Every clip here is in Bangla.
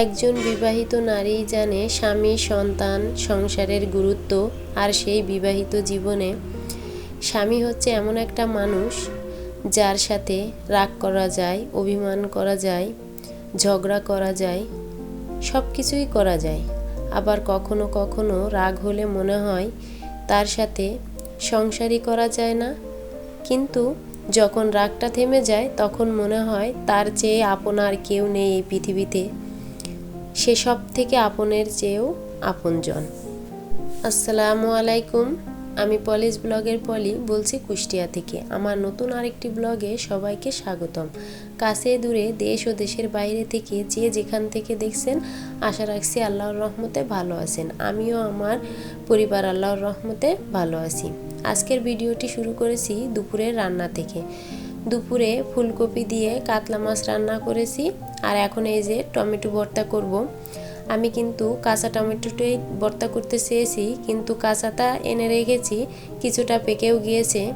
একজন বিবাহিত নারী জানে স্বামী, সন্তান, সংসারের গুরুত্ব আর সেই বিবাহিত জীবনে স্বামী হচ্ছে এমন একটা মানুষ যার সাথে রাগ করা যায়, অভিমান করা যায়, ঝগড়া করা যায় সব কিছুই করা যায়। আবার কখনো কখনো রাগ হলে মনে হয় তার সাথে সংসারই করা যায় না। কিন্তু যখন রাগটা থেমে যায়, তখন মনে হয় তার চেয়ে আপনার কেউ নেই এই পৃথিবীতে। সে সব থেকে আপনের চেয়েও আপনজন। আসসালামু আলাইকুম। আমি পলিশ ব্লগের পলি বলছি কুষ্টিয়া থেকে। আমার নতুন আরেকটি ব্লগে সবাইকে স্বাগতম। কাছে দূরে দেশ ও দেশের বাইরে থেকে যে যেখান থেকে দেখছেন, আশা রাখছি আল্লাহর রহমতে ভালো আছেন। আমিও আমার পরিবার আল্লাহর রহমতে ভালো আছি। আজকের ভিডিওটি শুরু করেছি দুপুরের রান্না থেকে। দুপুরে ফুলকপি দিয়ে কাতলা মাছ রান্না করেছি আর এখন এই যে টমেটো ভর্তা করব। আমি কিন্তু কাঁচা টমেটোটাই ভর্তা করতে চেয়েছি, কিন্তু কাঁচাটা এনে রেখেছি, কিছুটা পেকেও গিয়েছে।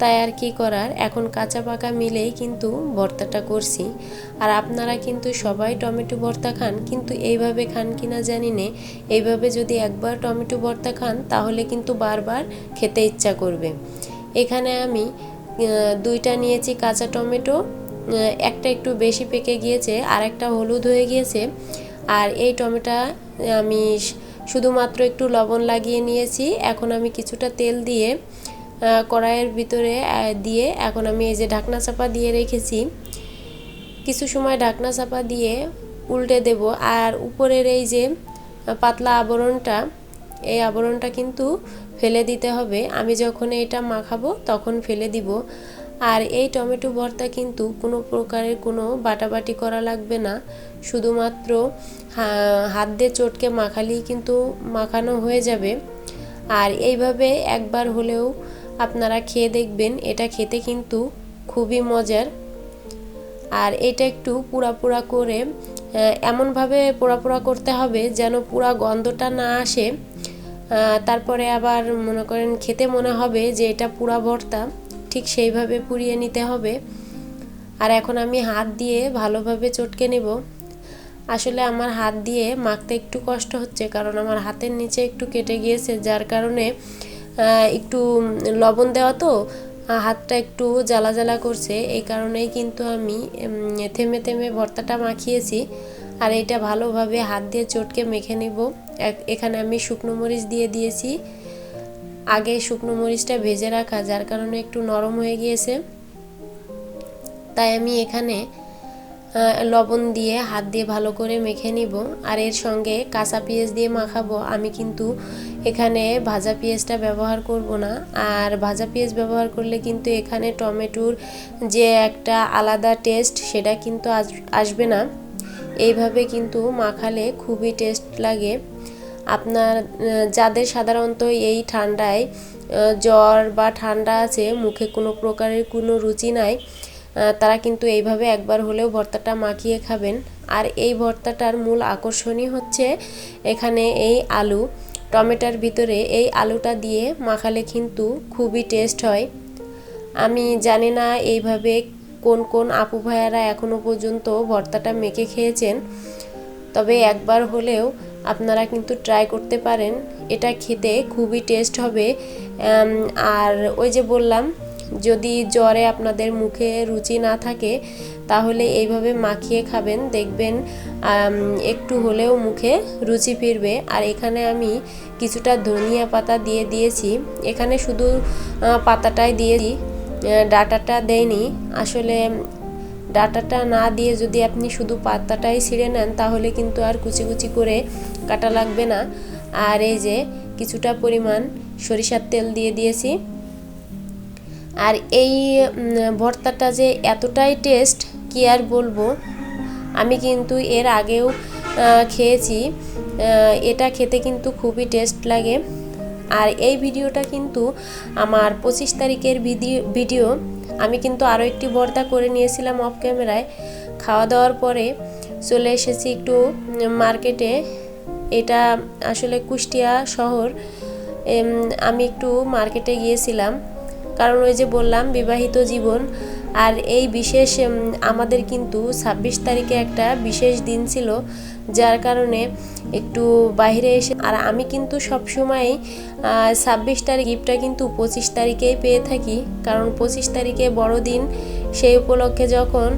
তাই আর কি করার, এখন কাঁচা পাকা মিলেই কিন্তু ভর্তাটা করছি। আর আপনারা কিন্তু সবাই টমেটো ভর্তা খান, কিন্তু এইভাবে খান কিনা জানি না। এইভাবে যদি একবার টমেটো ভর্তা খান, তাহলে কিন্তু বারবার খেতে ইচ্ছা করবে। এখানে আমি দুইটা নিয়েছি কাঁচা টমেটো একটা একটু বেশি পেকে গিয়েছে আর একটা হলুদ হয়ে গিয়েছে। আর এই টমেটো আমি শুধুমাত্র একটু লবণ লাগিয়ে নিয়েছি। এখন আমি কিছুটা তেল দিয়ে কড়াইয়ের ভিতরে দিয়ে এখন আমি এই যে ঢাকনা চাপা দিয়ে রেখেছি। কিছু সময় ঢাকনা চাপা দিয়ে উল্টে দেব। আর উপরের এই যে পাতলা আবরণটা, এই আবরণটা কিন্তু ফেলে দিতে হবে। আমি যখন এটা মাখাবো তখন ফেলে দিব। আর এই টমেটো ভর্তা কিন্তু কোনো প্রকারের কোনো বাটাবাটি করা লাগবে না। শুধুমাত্র হাত দিয়ে চটকে মাখালেই কিন্তু মাখানো হয়ে যাবে। আর এইভাবে একবার হলেও আপনারা খেয়ে দেখবেন, এটা খেতে কিন্তু খুবই মজার। আর এটা একটু পুরা পুরা করে এমনভাবে পোড়া পোড়া করতে হবে যেন পুরা গন্ধটা না আসে। তারপরে আবার মনে করেন খেতে মনে হবে যে এটা পুরা ভর্তা, ঠিক সেইভাবে পুড়িয়ে নিতে হবে। আর এখন আমি হাত দিয়ে ভালোভাবে চটকে নেব। আসলে আমার হাত দিয়ে মাখতে একটু কষ্ট হচ্ছে, কারণ আমার হাতের নিচে একটু কেটে গিয়েছে, যার কারণে একটু লবণ দেওয়া তো হাতটা একটু জ্বালা জ্বালা করছে। এই কারণেই কিন্তু আমি থেমে থেমে ভর্তাটা মাখিয়েছি। আর এটা ভালোভাবে হাত দিয়ে চটকে মেখে নেব। এখানে আমি শুকনো মরিচ দিয়ে দিয়েছি। আগে শুকনো মরিচটা ভেজে রাখা, যার কারণে একটু নরম হয়ে গিয়েছে। তাই আমি এখানে লবণ দিয়ে হাত দিয়ে ভালো করে মেখে নিব। আর এর সঙ্গে কাঁচা পেঁয়াজ দিয়ে মাখাবো। আমি কিন্তু এখানে ভাজা পেঁয়াজটা ব্যবহার করব না। আর ভাজা পেঁয়াজ ব্যবহার করলে কিন্তু এখানে টমেটোর যে একটা আলাদা টেস্ট, সেটা কিন্তু আসবে না। এইভাবে কিন্তু মাখালে খুবই টেস্ট লাগে। আপনার যাদের সাধারণত এই ঠান্ডায় জ্বর বা ঠান্ডা আছে, মুখে কোনো প্রকারের কোনো রুচি নাই তারা কিন্তু এইভাবে একবার হলেও ভর্তাটা মাখিয়ে খাবেন। আর এই ভর্তাটার মূল আকর্ষণই হচ্ছে এখানে এই আলু। টমেটোর ভিতরে এই আলুটা দিয়ে মাখালে কিন্তু খুবই টেস্ট হয়। আমি জানি না এইভাবে কোন কোন আপু ভাইয়ারা এখনও পর্যন্ত ভর্তাটা মেখে খেয়েছেন, তবে একবার হলেও আপনারা কিন্তু ট্রাই করতে পারেন। এটা খেতে খুবই টেস্ট হবে। আর ওই যে বললাম, যদি জ্বরে আপনাদের মুখে রুচি না থাকে, তাহলে এইভাবে মাখিয়ে খাবেন, দেখবেন একটু হলেও মুখে রুচি ফিরবে। আর এখানে আমি কিছুটা ধনিয়া পাতা দিয়ে দিয়েছি। এখানে শুধু পাতাটাই দিয়েছি। ডাটাটা দেয়নি। আসলে ডাটাটা না দিয়ে যদি আপনি শুধু পাতাটাই ছিঁড়ে নেন, তাহলে কিন্তু আর কুচি কুচি করে কাটা লাগবে না। আর এই যে কিছুটা পরিমাণ সরিষার তেল দিয়ে দিয়েছি। আর এই ভর্তাটা যে এতটাই টেস্ট, কি আর বলব? আমি কিন্তু এর আগেও খেয়েছি। এটা খেতে কিন্তু খুবই টেস্ট লাগে। আর এই ভিডিওটা কিন্তু আমার পঁচিশ তারিখের ভিডিও আমি কিন্তু আরও একটি ভর্তা করে নিয়েছিলাম অফ ক্যামেরায় খাওয়া দাওয়ার পরে চলে এসেছি একটু মার্কেটে এটা আসলে কুষ্টিয়া শহর। আমি একটু মার্কেটে গিয়েছিলাম। কারণ ওই যে বললাম, বিবাহিত জীবন। আর এই বিশেষ আমাদের কিন্তু ছাব্বিশ তারিখে একটা বিশেষ দিন ছিল, যার কারণে একটু বাইরে এসে, আর আমি কিন্তু সবসময় ছাব্বিশ তারিখ গিফটটা কিন্তু পঁচিশ তারিখেই পেয়ে থাকি, কারণ পঁচিশ তারিখে বড়দিন সেই উপলক্ষে যখন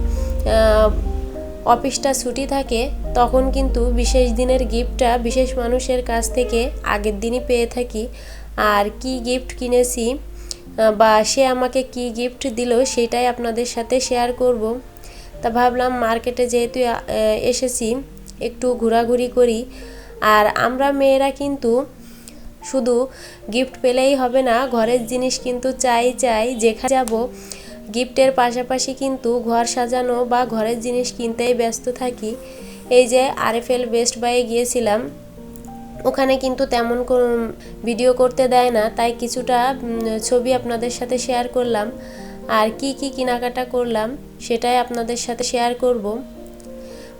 অফিসটা ছুটি থাকে, তখন কিন্তু বিশেষ দিনের গিফটটা বিশেষ মানুষের কাছ থেকে আগের দিনই পেয়ে থাকি। আর কি গিফট কিনেছি বা সে আমাকে কি গিফট দিল সেটাই আপনাদের সাথে শেয়ার করব। তা ভাবলাম মার্কেটে যেহেতু এসেছি, একটু ঘোরাঘুরি করি। আর আমরা মেয়েরা কিন্তু শুধু গিফট পেলেই হবে না, ঘরের জিনিস কিন্তু চাই চাই, যেখানে যাব গিফটের পাশাপাশি কিন্তু ঘর সাজানো বা ঘরের জিনিস কিনতেই ব্যস্ত থাকি। এই যে আরএফএল বেস্ট বাইয়ে গিয়েছিলাম ওখানে কিন্তু তেমন ভিডিও করতে দেয় না, তাই কিছুটা ছবি আপনাদের সাথে শেয়ার করলাম। আর কি কি কেনাকাটা করলাম, সেটাই আপনাদের সাথে শেয়ার করব।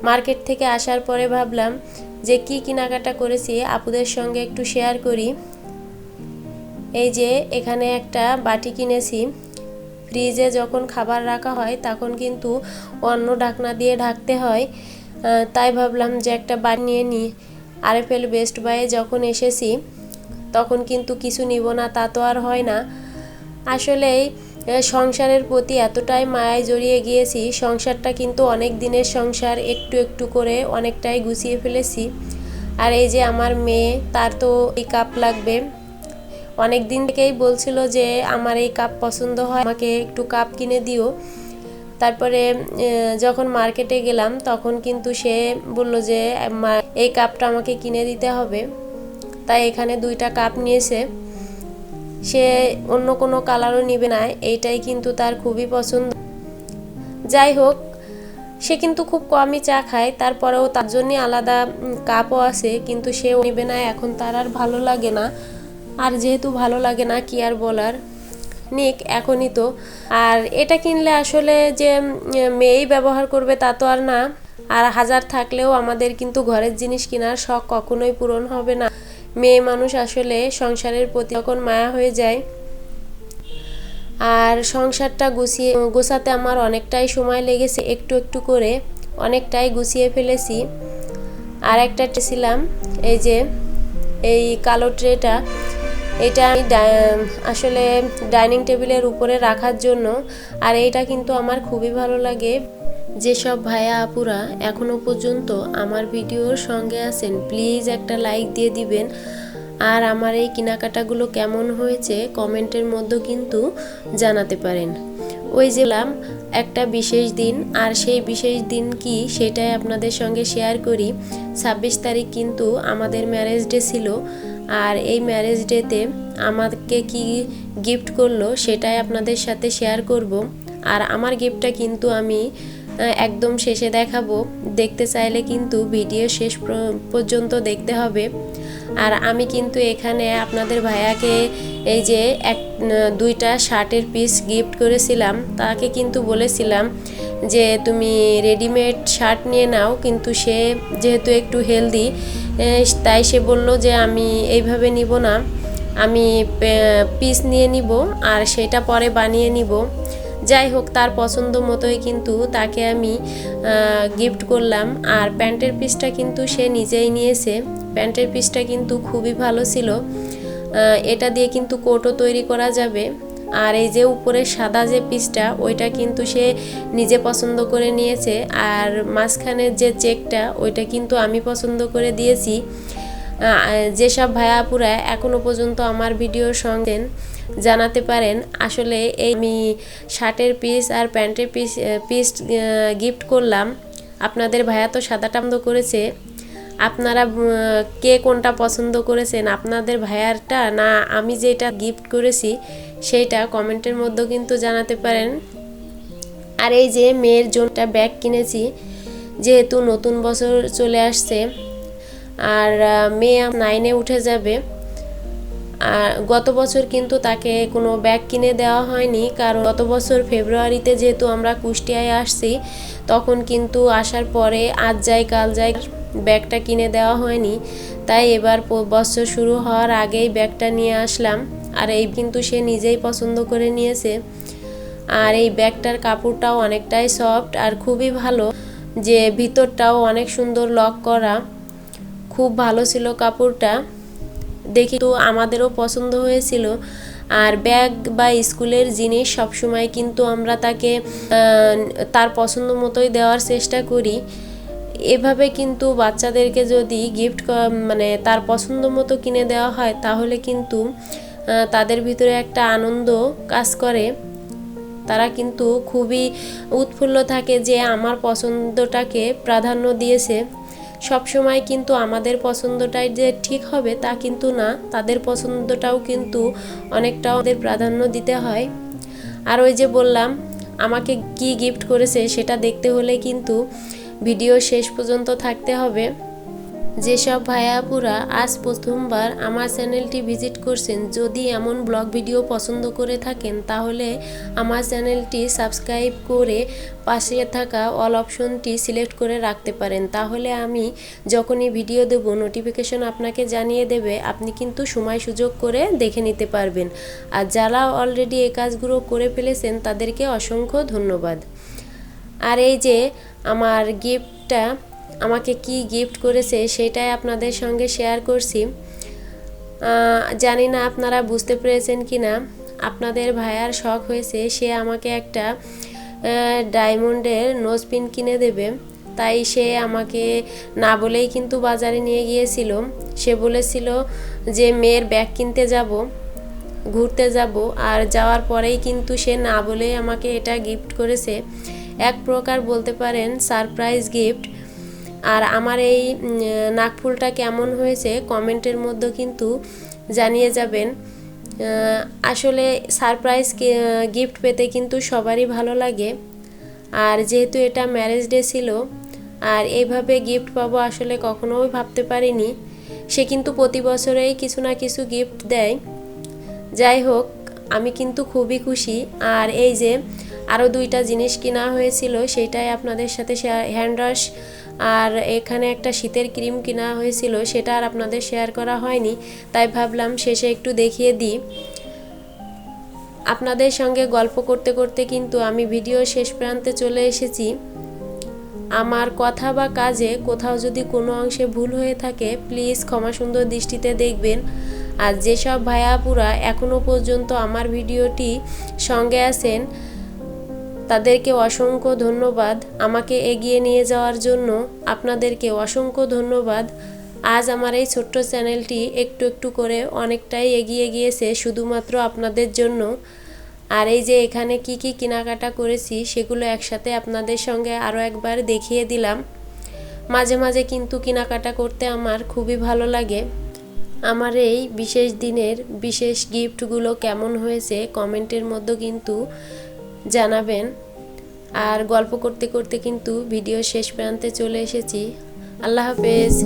মার্কেট থেকে আসার পরে ভাবলাম যে কি কেনাকাটা করেছি, আপুদের সঙ্গে একটু শেয়ার করি। এই যে, এখানে একটা বাটি কিনেছি। ফ্রিজে যখন খাবার রাখা হয়, তখন কিন্তু অন্য ঢাকনা দিয়ে ঢাকতে হয়। তাই ভাবলাম যে একটা বাটি নিয়ে নিই। আরএফএল বেস্ট বাইয়ে যখন এসেছি, তখন কিন্তু কিছু নিব না, তা তো আর হয় না। আসলেই সংসারের প্রতি এতটাই মায়ায় জড়িয়ে গিয়েছি, সংসারটা কিন্তু অনেক দিনের সংসার, একটু একটু করে অনেকটাই গুছিয়ে ফেলেছি। আর এই যে আমার মেয়ে, তার তো এই কাপ লাগবে। অনেক দিন থেকেই বলছিল যে, আমার এই কাপ পছন্দ হয়, আমাকে একটু কাপ কিনে দিও। তারপরে যখন মার্কেটে গেলাম, তখন কিন্তু সে বলল যে এই কাপটা আমাকে কিনে দিতে হবে। তাই এখানে দুইটা কাপ নিয়েছে। সে অন্য কোনো কালারও নিবে না, এইটাই কিন্তু তার খুবই পছন্দ। যাই হোক, সে কিন্তু খুব কমই চা খায়, তারপরেও তার জন্যই আলাদা কাপও আছে, কিন্তু সেও নেবে না, এখন তার আর ভালো লাগে না। আর যেহেতু ভালো লাগে না, কি আর বলার? নিক এখনই তো। আর এটা কিনলে আসলে যে মেয়েই ব্যবহার করবে তা তো আর না। আর হাজার থাকলেও আমাদের কিন্তু ঘরের জিনিস কেনার শখ কখনোই পূরণ হবে না। মেয়ে মানুষ আসলে সংসারের প্রতি যখন মায়া হয়ে যায়, আর সংসারটা গুছিয়ে, গোছাতে আমার অনেকটাই সময় লেগেছে, একটু একটু করে অনেকটাই গুছিয়ে ফেলেছি। আর একটা ছিলাম এই যে, এই কালো ট্রেটা এটা আমি আসলে ডাইনিং টেবিলের উপরে রাখার জন্য, আর এটা কিন্তু আমার খুবই ভালো লাগে। যেসব ভাইয়া আপুরা এখনও পর্যন্ত আমার ভিডিওর সঙ্গে আছেন, প্লিজ একটা লাইক দিয়ে দিবেন। আর আমার এই কেনাকাটাগুলো কেমন হয়েছে কমেন্টের মধ্যে কিন্তু জানাতে পারেন। ওই জেলাম একটা বিশেষ দিন, আর সেই বিশেষ দিন কি সেটাই আপনাদের সঙ্গে শেয়ার করি। ছাব্বিশ তারিখ কিন্তু আমাদের ম্যারেজ ডে ছিল আর এই ম্যারেজ ডেতে আমাকে কি গিফট করল সেটাই আপনাদের সাথে শেয়ার করব। আর আমার গিফটটা কিন্তু আমি একদম শেষে দেখাবো। দেখতে চাইলে কিন্তু ভিডিও শেষ পর্যন্ত দেখতে হবে। আর আমি কিন্তু এখানে আপনাদের ভাইয়াকে এই যে এক, দুইটা শার্টের পিস গিফট করেছিলাম, তাকে কিন্তু বলেছিলাম যে তুমি রেডিমেড শার্ট নিয়ে নাও, কিন্তু সে যেহেতু একটু হেলদি তাই সে বলল যে আমি এইভাবে নিব না। আমি পিস নিয়ে নিব আর সেটা পরে বানিয়ে নিব। যাই হোক, তার পছন্দ মতোই কিন্তু তাকে আমি গিফট করলাম। আর প্যান্টের পিসটা কিন্তু সে নিজেই নিয়েছে। প্যান্টের পিসটা কিন্তু খুবই ভালো ছিল। এটা দিয়ে কিন্তু কোটও তৈরি করা যাবে। আর এই যে উপরে সাদা যে পিসটা, ওইটা কিন্তু সে নিজে পছন্দ করে নিয়েছে। আর মাঝখানের যে চেকটা, ওইটা কিন্তু আমি পছন্দ করে দিয়েছি। যেসব ভাইয়াপুরা এখনও পর্যন্ত আমার ভিডিওর সঙ্গে জানাতে পারেন, আসলে এই আমি শার্টের পিস আর প্যান্টের পিস পিস গিফট করলাম। আপনাদের ভায়া তো সাদাটা পছন্দ করেছে। আপনারা কে কোনটা পছন্দ করেছেন, আপনাদের ভাইয়ারটা না আমি যেটা গিফট করেছি সেইটা কমেন্টের মধ্যে কিন্তু জানাতে পারেন। আর এই যে মেয়ের জন্যটা ব্যাগ কিনেছি, যেহেতু নতুন বছর চলে আসছে, আর মেয়ে নাইনে উঠে যাবে। আর গত বছর কিন্তু তাকে কোনো ব্যাগ কিনে দেওয়া হয়নি, কারণ গত বছর ফেব্রুয়ারিতে যেহেতু আমরা কুষ্টিয়ায় আসছি, তখন কিন্তু আসার পরে আজ যাই, কাল যাই ব্যাগটা কিনে দেওয়া হয়নি। তাই এবার বছর শুরু হওয়ার আগেই ব্যাগটা নিয়ে আসলাম। আর এই কিন্তু সে নিজেই পছন্দ করে নিয়েছে। আর এই ব্যাগটার কাপড়টাও অনেকটাই সফট আর খুবই ভালো। যে ভিতরটাও অনেক সুন্দর লক করা। খুব ভালো ছিল কাপড়টা। দেখি তো আমাদেরও পছন্দ হয়েছিল। আর ব্যাগ বা স্কুলের জিনিস সবসময় কিন্তু আমরা তাকে তার পছন্দ মতোই দেওয়ার চেষ্টা করি। এভাবে কিন্তু বাচ্চাদেরকে যদি গিফট মানে তার পছন্দ মতো কিনে দেওয়া হয়, তাহলে কিন্তু তাদের ভিতরে একটা আনন্দ কাজ করে। তারা কিন্তু খুবই উৎফুল্ল থাকে যে আমার পছন্দটাকে প্রাধান্য দিয়েছে। সব সময় কিন্তু আমাদের পছন্দটাই যে ঠিক হবে তা কিন্তু না, তাদের পছন্দটাও কিন্তু অনেকটা ওদের প্রাধান্য দিতে হয়। আর ওই যে বললাম, আমাকে কি গিফট করেছে সেটা দেখতে হলে কিন্তু ভিডিও শেষ পর্যন্ত থাকতে হবে। যেসব ভাইয়াপুরা আজ প্রথমবার আমার চ্যানেলটি ভিজিট করছেন, যদি এমন ব্লগ ভিডিও পছন্দ করে থাকেন, তাহলে আমার চ্যানেলটি সাবস্ক্রাইব করে পাশে থাকা অল অপশনটি সিলেক্ট করে রাখতে পারেন। তাহলে আমি যখনই ভিডিও দেব, নোটিফিকেশন আপনাকে জানিয়ে দেবে, আপনি কিন্তু সময় সুযোগ করে দেখে নিতে পারবেন। আর যারা অলরেডি এ কাজগুলো করে ফেলেছেন, তাদেরকে অসংখ্য ধন্যবাদ। আর এই যে আমার গিফটটা আমাকে কি গিফট করেছে সেটাই আপনাদের সঙ্গে শেয়ার করছি। জানি না আপনারা বুঝতে পেরেছেন কি না আপনাদের ভাইয়ার শখ হয়েছে, সে আমাকে একটা ডায়মন্ডের নোজপিন কিনে দেবে। তাই সে আমাকে না বলেই কিন্তু বাজারে নিয়ে গিয়েছিল। সে বলেছিল যে, মেয়ের ব্যাগ কিনতে যাব, ঘুরতে যাব। আর যাওয়ার পরেই কিন্তু সে না বলেই আমাকে এটা গিফট করেছে। এক প্রকার বলতে পারেন সারপ্রাইজ গিফট আর আমার এই নাকফুলটা কেমন হয়েছে কমেন্টের মধ্যে কিন্তু জানিয়ে যাবেন। আসলে সারপ্রাইজ গিফট পেতে কিন্তু সবারই ভালো লাগে। আর যেহেতু এটা ম্যারেজ ডে ছিল, আর এইভাবে গিফট পাবো আসলে কখনোই ভাবতে পারিনি। সে কিন্তু প্রতি বছরেই কিছু না কিছু গিফট দেয়। যাই হোক, আমি কিন্তু খুবই খুশি। আর এই যে আরও দুইটা জিনিস কিনা হয়েছিল, সেটাই আপনাদের সাথে হ্যান্ড ওয়াশ আর এখানে একটা শীতের ক্রিম কেনা হয়েছিল, সেটা আর আপনাদের শেয়ার করা হয়নি, তাই ভাবলাম শেষে একটু দেখিয়ে দিই। আপনাদের সঙ্গে গল্প করতে করতে কিন্তু আমি ভিডিও শেষ প্রান্তে চলে এসেছি। আমার কথা বা কাজে কোথাও যদি কোনো অংশে ভুল হয়ে থাকে প্লিজ ক্ষমা সুন্দর দৃষ্টিতে দেখবেন। আর যেসব ভাইয়াপুরা এখনও পর্যন্ত আমার ভিডিওটি সঙ্গে আছেন তাদেরকে অসংখ্য ধন্যবাদ। আমাকে এগিয়ে নিয়ে যাওয়ার জন্য আপনাদেরকে অসংখ্য ধন্যবাদ। আজ আমার এই ছোট্ট চ্যানেলটি একটু একটু করে অনেকটাই এগিয়ে গিয়েছে শুধুমাত্র আপনাদের জন্য। আর এই যে এখানে কি কি কেনাকাটা করেছি সেগুলো একসাথে আপনাদের সঙ্গে আরও একবার দেখিয়ে দিলাম। মাঝে মাঝে কিন্তু কেনাকাটা করতে আমার খুবই ভালো লাগে। আমার এই বিশেষ দিনের বিশেষ গিফটগুলো কেমন হয়েছে কমেন্টের মধ্যে কিন্তু জানাবেন। আর গল্প করতে করতে কিন্তু ভিডিও শেষ প্রান্তে চলে এসেছি। আল্লাহ হাফেজ।